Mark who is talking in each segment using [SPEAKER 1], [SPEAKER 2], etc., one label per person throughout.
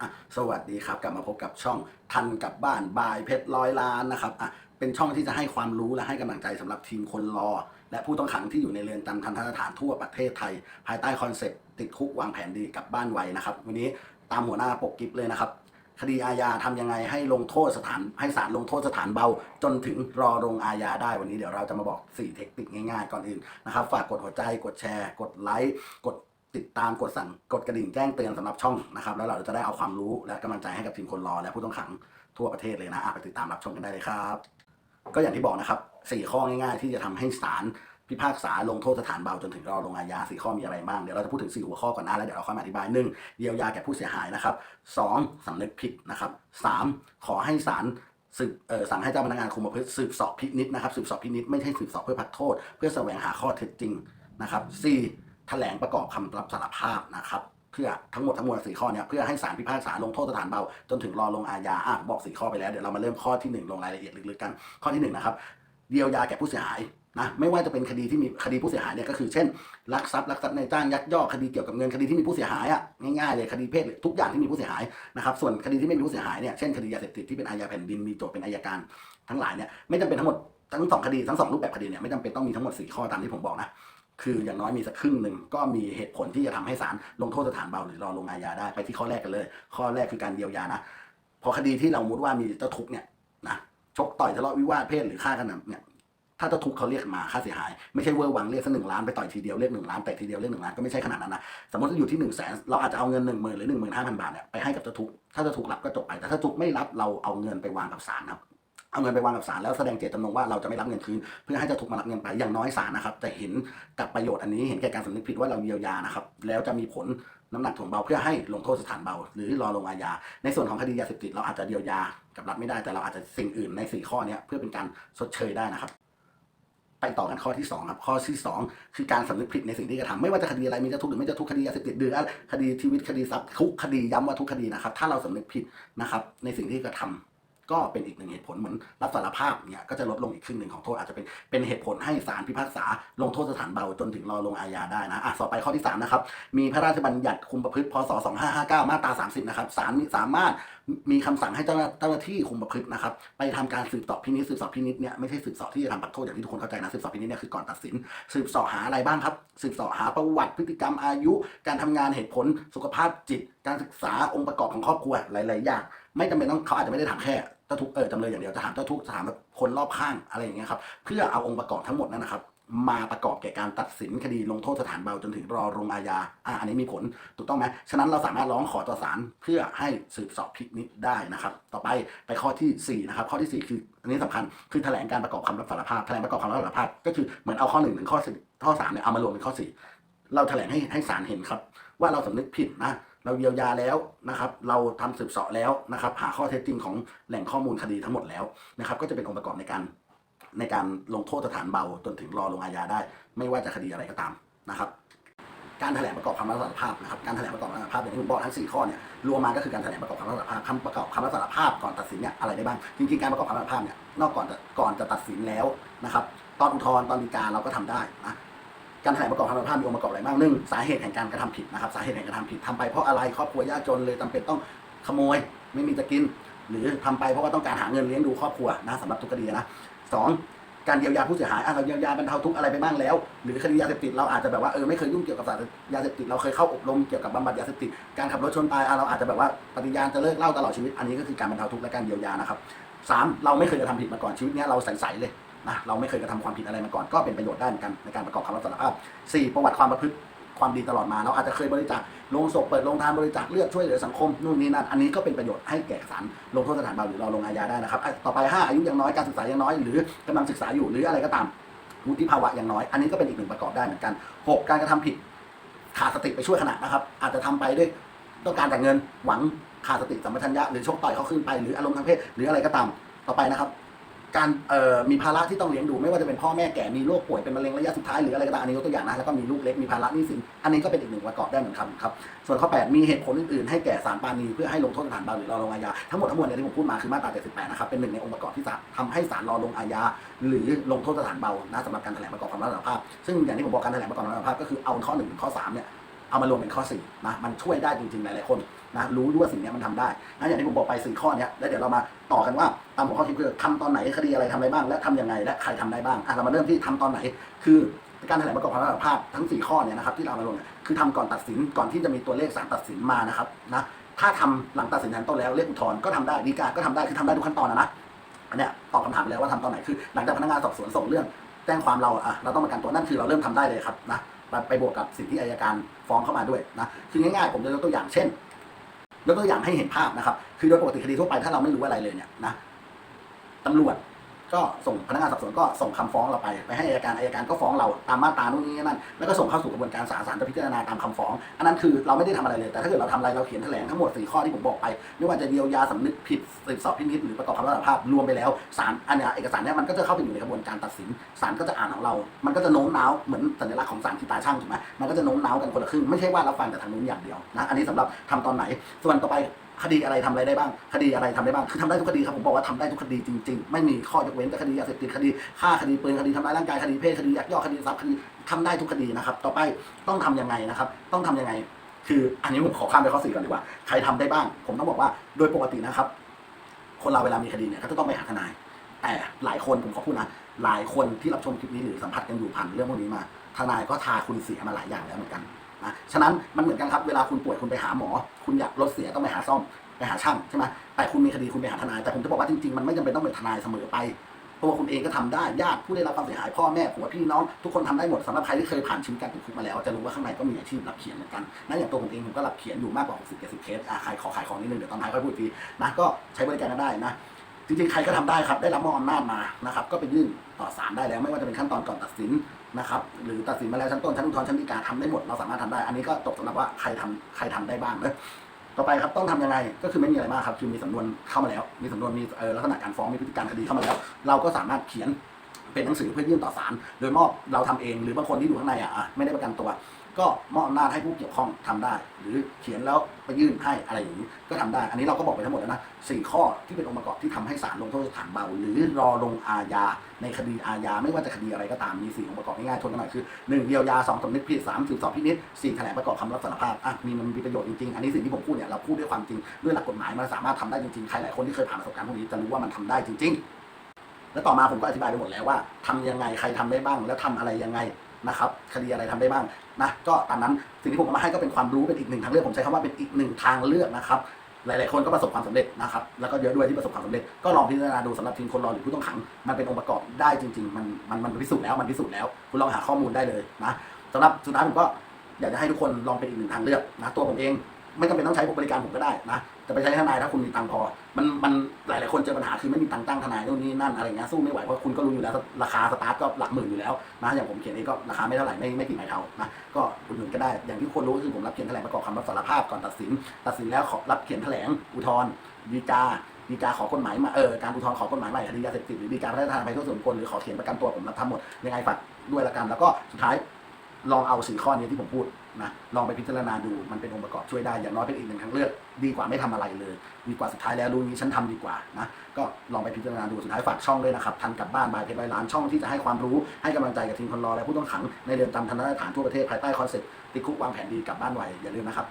[SPEAKER 1] อะสวัสดีครับ กลับมาพบกับช่องทันกับบ้านบายเพชรร้อยล้านนะครับอะเป็นช่องที่จะให้ความรู้และให้กำลังใจสำหรับทีมคนรอ และผู้ต้องขังที่อยู่ในเรือนจำทันทสถานทั่วประเทศไทย ภายใต้คอนเซ็ปต์ติดคุกวางแผนดีกับบ้านไวนะครับ วันนี้ตามหัวหน้าปกกิฟเลยนะครับ คดีอาญาทำยังไงให้ลงโทษสถาน ให้ศาลลงโทษสถานเบา จนถึงรอลงอาญาได้วันนี้เดี๋ยวเราจะมาบอก 4 เทคนิคง่ายๆ ก่อนอื่นนะครับฝากกดหัวใจกดแชร์ กดไลค์กด ติดตามกดสั่งกดกระดิ่งแจ้งเตือนสำหรับช่องนะครับ แล้วเราจะได้เอาความรู้และกำลังใจให้กับทีมคนรอและผู้ต้องขังทั่วประเทศเลยนะไปติดตามรับชมกันได้เลยครับ ก็อย่างที่บอกนะครับสี่ข้อง่ายๆ ที่จะทำให้ศาลพิพากษาลงโทษสถานเบาจนถึงรอลงอาญาสี่ข้อมีอะไรบ้าง เดี๋ยวเราจะพูดถึงสี่หัวข้อก่อนนะแล้วเดี๋ยวเราค่อยมาอธิบายหนึ่งเยียวยาแก่ผู้เสียหายนะครับสองสำนึกผิดนะครับสามขอให้ศาลสืบสั่งให้เจ้าพนักงานคุมประพฤติสืบสอบพินิษนะครับสืบสอบพินิษไม่ใช่สืบสอบเพื่อพักโทษ เพื่อแสวงหาข้อเท็จจริงนะครับสี่ แถลงประกอบคำรับสารภาพนะครับเพื่อทั้งหมดทั้งมวลสี่ข้อเนี่ยเพื่อให้ศาลพิพากษาลงโทษสถานเบา จนถึงรอลงอาญาอะบอกสี่ข้อไปแล้วเดี๋ยวเรามาเริ่มข้อที่หนึ่งลงรายละเอียดลึกๆกัน ข้อที่หนึ่งนะครับเยียวยาแก่ผู้เสียหายนะไม่ว่าจะเป็นคดีที่มีคดีผู้เสียหายเนี่ยก็คือเช่นลักทรัพย์ลักทรัพย์ในจ้างยักยอกคดีเกี่ยวกับเงินคดีที่มีผู้เสียหายอะง่ายๆเลยคดีเพศทุกอย่างที่มีผู้เสียหายนะครับส่วนคดีที่ไม่มีผู้เสียหายเนี่ยเช่นคดียาเสพติดที่เป็นอาญาแผ่นดินมีโจทย์เป็นอายการทั้งหลายเนี่ยไม่จำเป็นทั้งหมดทั้งสองคดีทั้งสองรูปแบบคดีเนี่ยไม่จำเป็นต้องมีทั้งหมดสี่ข้อตามที่ผมบอกนะ คืออย่างน้อยมีสักครึ่งหนึ่งก็มีเหตุผลที่จะทำให้ศาลลงโทษสถานเบาหรือรอลงอาญาได้ไปที่ข้อแรกกันเลย ข้อแรกคือการเยียวยานะพอคดีที่เรามุดว่ามีเจ้าทุกเนี่ยนะชกต่อยทะเลาะวิวาทเพศหรือฆ่ากันเนี่ยถ้าเจ้าทุกเขาเรียกมาค่าเสียหายไม่ใช่เวอร์วังเรียกสักหนึ่งล้านไปต่อยทีเดียวเรียกหนึ่งล้านแต่ทีเดียวเรียกหนึ่งล้านก็ไม่ใช่ขนาดนั้นนะสมมติอยู่ที่หนึ่งแสนเราอาจจะเอาเงินหนึ่งหมื่นหรือหนึ่งหมื่นห้าพันบาทเนี่ยไปให้กับเจ้าทุกถ้าเจ้าทุกรับก็จบไปแต่ถ้าทุกไม่รับเราเอาเงินไปวางกับศาลครับ เอาเงินไปวางกับศาลแล้วแสดงเจตจำนงว่าเราจะไม่รับเงินคืน เพื่อให้เจ้าทุกข์มารับเงินไปอย่างน้อยศาลนะครับจะเห็นกับประโยชน์อันนี้เห็นแก่การสำนึกผิดว่าเราเยียวยานะครับแล้วจะมีผลน้ำหนักถ่วงเบาเพื่อให้ลงโทษสถานเบา หรือรอลงอาญาในส่วนของคดียาเสพติดเราอาจจะเยียวยากับรัฐไม่ได้แต่เราอาจจะสิ่งอื่นในสี่ข้อนี้เพื่อเป็นการชดเชยได้นะครับไปต่อกันข้อที่สองครับข้อที่สองคือการสำนึกผิดในสิ่งที่กระทำไม่ว่าจะคดีอะไรมีจ้าทุกข์หรือไม่จ้าทุกข์คดียาเสพติดหรือคดีชีวิตคดีทรัพย์ทุกคดีย้ำว่าทุกคดีนะครับ ถ้าเราสำนึกผิดนะครับในสิ่งที่กระทำ ก็เป็นอีกหนึ่งเหตุผลเหมือนรับสารภาพเนี่ยก็จะลดลงอีกครึ่งหนึ่งของโทษอาจจะเป็นเป็นเหตุผลให้ศาลพิพากษา ลงโทษสถานเบาจนถึงรอลงอาญาได้นะอะต่อไปข้อที่สามนะครับมีพระราชบัญญัติคุมประพฤติพศ 2559 มาตรา 30 นะครับศาลมีสามารถมีคำสั่งให้เจ้าหน้าเจ้าหน้าที่คุมประพฤตินะครับไปทำการสืบสอบพินิจสืบสอบพินิจเนี่ยไม่ใช่สืบสอบที่จะทำปักโทษอย่างที่ทุกคนเข้าใจนะสืบสอบพินิจเนี่ยคือก่อนตัดสิน สืบสอบหาอะไรบ้างครับ สืบสอบหาประวัติพฤติกรรมอายุ การทำงานเหตุผลสุขภาพจิต การศึกษาองค์ประกอบของครอบครัวหลาย ๆ อย่างไม่จำเป็นต้องเขาอาจจะไม่ได้ถามแค่ เจ้าทุกข์เออจำเลยอย่างเดียวจะถามเจ้าทุกข์จะถามแบบคนรอบข้างอะไรอย่างเงี้ยครับเพื่อเอาองค์ประกอบทั้งหมดนั้นนะครับ มาประกอบแก่การตัดสินคดีลงโทษสถานเบาจนถึงรอลงอาญาอ่าอันนี้มีผลถูกต้องไหมฉะนั้นเราสามารถร้องขอต่อศาลเพื่อให้สืบสอบพินิจได้นะครับ ต่อไปไปข้อที่สี่นะครับข้อที่สี่คืออันนี้สำคัญคือแถลงการประกอบคำรับสารภาพแถลงประกอบคำรับสารภาพก็คือเหมือนเอาข้อหนึ่งถึงข้อสี่ข้อสามเนี่ยเอามารวมเป็นข้อสี่เราแถลงให้ให้ศาลเห็นครับ ว่าเราสำนึกผิดนะ เราเยียวยาแล้วนะครับ เราทำสืบเสาะแล้วนะครับ หาข้อเท็จจริงของแหล่งข้อมูลคดีทั้งหมดแล้วนะครับ ก็จะเป็นองค์ประกอบในการในการลงโทษสถานเบาจนถึงรอลงอาญาได้ ไม่ว่าจะคดีอะไรก็ตามนะครับการแถลงประกอบคำรับสารภาพนะครับการแถลงประกอบคำรับสารภาพอย่างที่ผมบอกทั้ง 4 ข้อเนี่ยรวมมาก็คือการแถลงประกอบคำรับสารภาพคำประกอบคำรับสารภาพก่อนตัดสินเนี่ยอะไรได้บ้างจริงๆการประกอบคำรับสารภาพเนี่ยนอกก่อนจะก่อนจะตัดสินแล้วนะครับตอนอุทธรณ์ตอนฎีกาเราก็ทำได้นะ การแถลงประกอบคำรับสารภาพมีองค์ประกอบอะไรบ้างหนึ่งสาเหตุแห่งการกระทำผิดนะครับ สาเหตุแห่งการะทำผิดทำไปเพราะอะไรครอบครัวยากจนเลยจำเป็นต้องขโมย ไม่มีจะกิน หรือทำไปเพราะว่าต้องการหาเงินเลี้ยงดูครอบครัวนะสำหรับทุกคดีนะสองการเยียวยาผู้เสียหายเราเยียวยาบรรเทาทุกข์อะไรไปบ้างแล้ว หรือคดียาเสพติดเราอาจจะแบบว่าเออไม่เคยยุ่งเกี่ยวกับสารยาเสพติดเราเคยเข้าอบรมเกี่ยวกับบำบัดยาเสพติดการขับรถชนตายเราอาจจะแบบว่าปฏิญาณจะเลิกเล้าตลอดชีวิตอันนี้ก็คือการบรรเทาทุกข์และการเยียวยานะครับสามเราไม่เคยกระทำผิดมาก่อนชีวิตเนี้เราใสๆเลย นะเราไม่เคยกระทำความผิดอะไรมาก่อนก็เป็นประโยชน์ได้เหมือนกันในการประกอบคำรับสารภาพ 4. ประวัติความประพฤติความดีตลอดมาเราอาจจะเคยบริจาคลงศพเปิดโรงทานบริจาคเลือดช่วยเหลือสังคมนู่นนี่นั่นอันนี้ก็เป็นประโยชน์ให้แก่ศาลลงโทษสถานเบาหรือรอลงอาญาได้นะครับ ต่อไป5อายุยังน้อยการศึกษายังน้อยหรือกำลังศึกษาอยู่หรืออะไรก็ตามวุฒิภาวะยังน้อย อันนี้ก็เป็นอีกหนึ่งประกอบได้เหมือนกัน 6. การกระทำผิดขาดสติไปช่วยขณะนะครับ อาจจะทำไปด้วยต้องการแต่เงินหวังขาดสติสัมปชัญญะหรือชกต่อยเขาขึ้นไปหรืออารมณ์ทางเพศหรืออะไรก็ตามต่อไปนะครับ การมีภาระที่ต้องเลี้ยงดูไม่ว่าจะเป็นพ่อแม่แก่มีโรคป่วยเป็นมะเร็งระยะสุดท้ายหรืออะไรก็ตามอันนี้ยกตัวอย่างนะแล้วก็มีลูกเล็กมีภาระหนี้สินอันนี้ก็เป็นอีกหนึ่งประกอบได้เหมือนกันครับส่วนข้อ 8 มีเหตุผลอื่นๆให้แก่ศาลปานีเพื่อให้ลงโทษสถานเบาหรือรอลงอาญาทั้งหมดทั้งมวลเนี่ยที่ผมพูดมาคือมาตรา 78 นะครับเป็นหนึ่งในองค์ประกอบที่ทำให้ศาลรอลงอาญาหรือลงโทษสถานเบานะสำหรับการแถลงประกอบคำรับสารภาพ ซึ่งอย่างที่ผมบอกการแถลงประกอบคำรับสารภาพก็คือเอาข้อ1ถึงข้อ3เนี่ยเอามารวมเป็นข้อสี่นะมันช่วยได้จริงๆหลายๆคน นะรู้ด้วยว่าสิ่งนี้มันทำได้นะอย่างที่ผมบอกไปสี่ข้อเนี้ยแล้วเดี๋ยวเรามาต่อกันว่าตามหัวข้อคิดคือทำตอนไหนคดีอะไรทำอะไรบ้าง และทำยังไงและใครทำได้บ้างอะเรามาเริ่มที่ทำตอนไหน คือการแถลงประกอบคำรับสารภาพทั้ง 4 ข้อเนี่ยนะครับที่เรามาลงเนี่ยคือทำก่อนตัดสินก่อนที่จะมีตัวเลขศาลตัดสินมานะครับนะถ้าทำหลังตัดสินชั้นต้นแล้วเรียกอุทธรณ์ก็ทำได้ฎีกาก็ทำได้คือทำได้ทุกขั้นตอนนะนะอันเนี้ยตอบคำถามไปแล้วว่าทำตอนไหนคือ หลังจากพนักงานสอบสวนส่งเรื่องแจ้งความเราอะเราต้องประกันตัวนั่นคือเราเริ่มทำได้เลยครับนะไปบวกกับสิ่งที่อายการฟ้องเข้ามาด้วยนะคือง่ายๆผมจะยกตัวอย่างเช่น ยกตัวอย่างให้เห็นภาพนะครับ คือโดยปกติคดีทั่วไปถ้าเราไม่รู้อะไรเลยเนี่ยนะตำรวจ ก็ส่งพนักงานสอบสวนก็ส่งคำฟ้องเราไป ไปให้อัยการอัยการก็ฟ้องเราตามมาตรานู่นนี่นั่นแล้วก็ส่งเข้าสู่กระบวนการศาลศาลจะพิจารณาตามคำฟ้อง อันนั้นคือเราไม่ได้ทำอะไรเลยแต่ถ้าเกิดเราทำอะไรเราเขียนแถลงทั้งหมดสี่ข้อที่ผมบอกไปไม่ว่าจะเยียวยาสำนึกผิดสืบสอบพินิจหรือประกอบคำรับสารภาพรวมไปแล้วศาลอันเนี้ยเอกสารเนี้ยมันก็จะเข้าไปอยู่ในกระบวนการตัดสินศาลก็จะอ่านของเรา มันก็จะโน้มน้าวเหมือนสัญลักษณ์ของศาลที่ตาช่างถูกไหมมันก็จะโน้มน้าวกันคนละครึ่งไม่ใช่ว่าเราฟังแต่ทางนู้นอย่างเดียวนะอันนี้สำหรับทำตอนไหนส่วนต่อไป คดีอะไรทำอะไรได้บ้าง คดีอะไรทำได้บ้าง คือทำได้ทุกคดีครับผมบอกว่าทำได้ทุกคดีจริงๆ ไม่มีข้อยกเว้นแต่คดียาเสพติดคดีฆ่าคดีปืนคดีทำร้ายร่างกายคดีเพศคดียักยอกคดีทรัพย์คดีทำได้ทุกคดีนะครับ ต่อไปต้องทำยังไงนะครับ ต้องทำยังไง คืออันนี้ผมขอข้ามไปข้อสี่ก่อนดีกว่า ใครทำได้บ้าง ผมต้องบอกว่าโดยปกตินะครับ คนเราเวลามีคดีเนี่ยก็จะต้องไปหาทนาย แต่หลายคนผมขอพูดนะหลายคนที่รับชมคลิปนี้หรือสัมผัสกันอยู่ผ่านเรื่องพวกนี้มา ทนายก็ทาคุณเสียมาหลายอย่างแล้วเหมือนกัน นะฉะนั้นมันเหมือนกันครับเวลาคุณป่วยคุณไปหาหมอ คุณอยากลดเสียต้องไปหาซ่อมไปหาช่างใช่ไหมแต่คุณมีคดีคุณไปหาทนายแต่ผมจะบอกว่าจริงๆมันไม่จำเป็นต้องเป็นทนายเสมอไปตัวคุณเองก็ทำได้ญาติผู้ได้รับความเสียหายพ่อแม่ผัวพี่น้อง ทุกคนทำได้หมดสำหรับใครที่เคยผ่านชีวิตการติดคุกมาแล้ว จะรู้ว่าข้างในก็มีอาชีพรับเขียนเหมือนกันนั่นอย่างตัวผมเองผมก็รับเขียนอยู่มากกว่า 60 70เคสอะขายขอขายของนิดนึงเดี๋ยวตอนท้ายค่อยพูดทีนะก็ใช้บริการกันได้นะจริงๆใครก็ทำได้ครับได้รับมอบอำนาจมานะครับก็ไปยื่นต่อศาลได้แล้ว ไม่ว่าจะเป็นขั้นตอนก่อนตัดสิน นะครับหรือตัดสินมาแล้วชั้นต้นชั้นอุทธรณ์ชั้นฎีกาทำได้หมดเราสามารถทำได้ อันนี้ก็ตกสำหรับว่าใครทำใครทำได้บ้างนะต่อไปครับต้องทำยังไงก็คือไม่มีอะไรมากครับคือมีสำนวนเข้ามาแล้ว มีสำนวนมีลักษณะการฟ้องมีพฤติการคดีเข้ามาแล้ว เราก็สามารถเขียนเป็นหนังสือเพื่อยื่นต่อศาลโดยมอบเราทำเองหรือบางคนที่อยู่ข้างในอะไม่ได้ประกันตัว ก็มอบอำนาจให้ผู้เกี่ยวข้องทำได้ หรือเขียนแล้วไปยื่นให้อะไรอย่างนี้ก็ทำได้ อันนี้เราก็บอกไปทั้งหมดแล้วนะสี่ข้อที่เป็นองค์ประกอบที่ทำให้ศาลลงโทษสถานเบา หรือรอลงอาญาในคดีอาญาไม่ว่าจะคดีอะไรก็ตามมีสี่องค์ประกอบง่ายๆทวนกันหน่อยคือหนึ่งเยียวยาสองสำนึกผิดสามสืบสอบพินิจสี่แถลงประกอบคำรับสารภาพอะมีมันมีประโยชน์จริงๆอันนี้สิ่งที่ผมพูดเนี่ยเราพูดด้วยความจริงด้วยหลักกฎหมายมันสามารถทำได้จริงๆใครหลายคนที่เคยผ่านประสบการณ์พวกนี้จะรู้ว่ามันทำได้จริง ๆ แล้วต่อมาผมก็อธิบายไปหมดแล้วว่าทำยังไงใครทำได้บ้าง แล้วทำอะไรยังไง นะครับคดีอะไรทำได้บ้างนะก็ตามนั้นสิ่งที่ผมเอามาให้ก็เป็นความรู้เป็นอีกหนึ่งทางเลือกผมใช้คำว่าเป็นอีกหนึ่งทางเลือกนะครับหลาย ๆ คนก็ประสบความสำเร็จนะครับ แล้วก็เยอะด้วยที่ประสบความสำเร็จ ก็ลองพิจารณาดูสำหรับทีมคนรอหรือผู้ต้องขัง มันเป็นองค์ประกอบได้จริง ๆ มัน มัน มันพิสูจน์แล้ว มันพิสูจน์แล้ว คุณลองหาข้อมูลได้เลยนะสำหรับสุดท้ายผมก็อยากจะให้ทุกคนลองเป็นอีกหนึ่งทางเลือกนะ ตัวผมเอง ไม่จำเป็นต้องใช้บริการผมก็ได้นะแต่ไปใช้ทนายถ้าคุณมีตังพอ มันมันหลายหลายๆคนเจอปัญหาคือไม่มีตังตั้งทนายนู่นนี่นั่นอะไรเงี้ยสู้ไม่ไหวเพราะคุณก็รู้อยู่แล้วราคาสตาร์ทก็หลักหมื่นอยู่แล้วนะอย่างผมเขียนเองก็ราคาไม่เท่าไหร่ไม่ไม่กี่หมายเท่านะก็อุดหนุนก็ได้อย่างที่คนรู้คือผมรับเขียนแถลงประกอบคำรับสารภาพก่อนตัดสิน ตัดสินแล้วขอรับเขียนแถลงอุทธรณ์ดีกาดีกาขอกฎหมายมาเออการอุทธรณ์ขอกฎหมายใหม่คดียาเสพติดหรือดีกาพระราชทานอภัยโทษส่วนคคลหรือขอเขียนประกันตัวผมรับทำหมดยังไงฝากด้วยละกันแล้วก็สุดท้าย ลองเอาสี่ข้อนี้ที่ผมพูดนะลองไปพิจารณาดูมันเป็นองค์ประกอบช่วยได้อย่างน้อยเป็นอีกหนึ่งทางเลือกดีกว่าไม่ทำอะไรเลย ดีกว่าสุดท้ายแล้วรู้งี้ฉันทำดีกว่านะก็ลองไปพิจารณาดูสุดท้ายฝากช่องด้วยนะครับทันกลับบ้านบายเพชรร้อยล้านช่องที่จะให้ความรู้ให้กำลังใจกับทีมคนรอและผู้ต้องขังในเรือนจำทันตฐานทั่วประเทศภายใต้คอนเซ็ปต์ติดคุกวางแผนดีกลับบ้านไวอย่าลืมนะครับ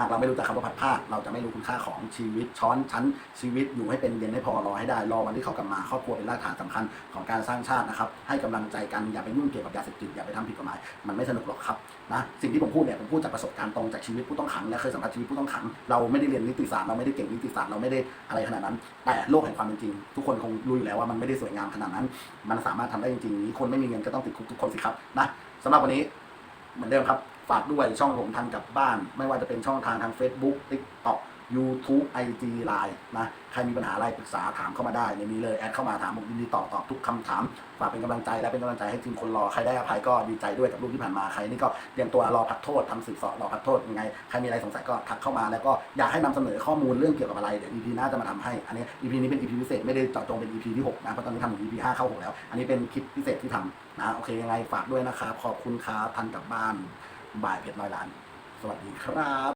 [SPEAKER 1] หากเราไม่รู้จักคำว่าพัดภาเราจะไม่รู้คุณค่าของชีวิตช้อนชั้นชีวิตอยู่ให้เป็นเย็นให้พอรอให้ได้รอวันที่เขากลับมาครอบครัวเป็นรากฐานสำคัญของการสร้างชาตินะครับให้กำลังใจกันอย่าไปยุ่งเกี่ยวกับยาเสพติดอย่าไปทำผิดกฎหมายมันไม่สนุกหรอกครับนะสิ่งที่ผมพูดเนี่ยผมพูดจากประสบการณ์ตรงจากชีวิตผู้ต้องขังและเคยสัมผัสชีวิตผู้ต้องขังเราไม่ได้เรียนนิติศาสตร์เราไม่ได้เก่งนิติศาสตร์เราไม่ได้อะไรขนาดนั้น แต่โลกแห่งความเป็นจริง ทุกคนคงรู้อยู่แล้วว่ามันไม่ได้สวยงามขนาดนั้น มันสามารถทำได้จริงๆนี้คนไม่มีเงินก็ต้องติดคุกทุกคนสิครับนะสำหรับวันนี้เหมือนเดิมครับ ฝากด้วยช่องผมทันกลับบ้าน ไม่ว่าจะเป็นช่องทางทาง Facebook TikTok YouTube IG Line นะ ใครมีปัญหาอะไรปรึกษาถามเข้ามาได้ในนี้เลย แอดเข้ามาถามผมยินดีตอบตอบทุกคำถาม ฝากเป็นกำลังใจและเป็นกำลังใจให้ทีมคนรอ ใครได้อภัยก็ดีใจด้วยกับรูปที่ผ่านมา ใครนี่ก็เตรียมตัวรอพักโทษทำสืบสอบรอพักโทษยังไง ใครมีอะไรสงสัยก็ทักเข้ามา แล้วก็อยากให้นำเสนอข้อมูลเรื่องเกี่ยวกับอะไร เดี๋ยว EP หน้าจะมาทำให้ อันนี้ EP นี้เป็น EP พิเศษไม่ได้เจาะจงเป็น EP ที่หกนะ เพราะตอนนี้ทำถึง EP ห้าเข้าหกแล้ว อันนี้เป็นคลิปพิเศษที่ทำนะ โอเคยังไงฝากด้วยนะครับ ขอบคุณครับทันกลับบ้าน บายเพชรร้อยล้าน สวัสดีครับ